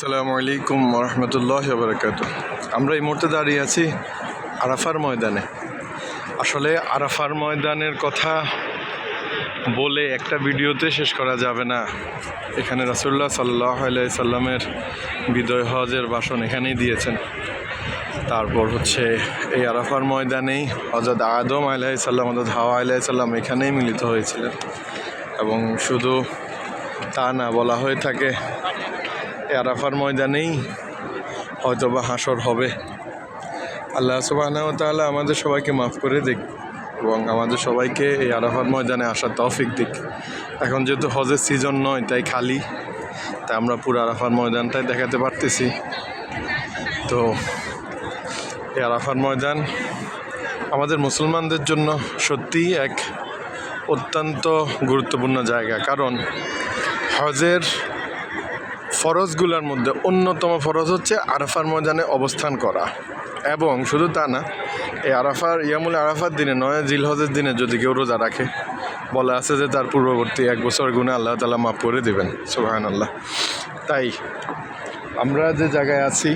আসসালামু আলাইকুম রহমতুল্লাহ বারকাত আমরা এই মুহূর্তে দাঁড়িয়ে আছি আরাফার ময়দানে। আসলে আরাফার ময়দানের কথা বলে একটা ভিডিওতে শেষ করা যাবে না। এখানে রাসুল্লাহ সাল্লাহ আলাই সাল্লামের বিদয় হজের ভাষণ এখানেই দিয়েছেন। তারপর হচ্ছে এই আরাফার ময়দানেই হজরত আদম আলাহ সাল্লাম হজরত হাওয়া আলাহ সাল্লাম এখানেই মিলিত হয়েছিলেন। এবং শুধু তা না, বলা হয়ে থাকে আরাফার ময়দানেই হয়তো বা হাসর হবে। আল্লাহ সুবাহ তাহলে আমাদের সবাইকে মাফ করে দিক এবং আমাদের সবাইকে এই আরাফার ময়দানে আসার তৌফিক দিক। এখন যেহেতু হজের সিজন নয়, তাই খালি। তাই আমরা পুরো আরাফার ময়দানটাই দেখাতে পারতেছি। তো এই আরাফার ময়দান আমাদের মুসলমানদের জন্য সত্যিই এক অত্যন্ত গুরুত্বপূর্ণ জায়গা। কারণ হজের ফরজগুলোর মধ্যে অন্যতম ফরজ হচ্ছে আরাফার ময়দানে অবস্থান করা। এবং শুধু তা না, এই আরাফার, ইয়ামুল আরাফার দিনে নয়, জিলহজের দিনে যদি কেউ রোজা রাখে, বলা আছে যে তার পূর্ববর্তী এক বছর গুণে আল্লাহ তালা মাফ করে দেবেন সুবাহান আল্লাহ তাই আমরা যে জায়গায় আছি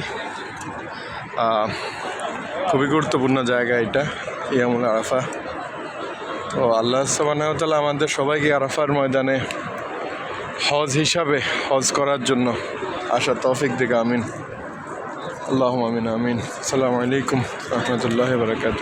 খুবই গুরুত্বপূর্ণ জায়গা এটা, ইয়ামুল আরাফা। তো আল্লাহ তালা আমাদের সবাইকে আরাফার ময়দানে হজ হিসাবে হজ করার জন্য আসা তৌফিক দিকে আমিন। আল্লাহ আমিন আমিন। আসসালামু আলাইকুম রহমতুল্লাহ বারকাত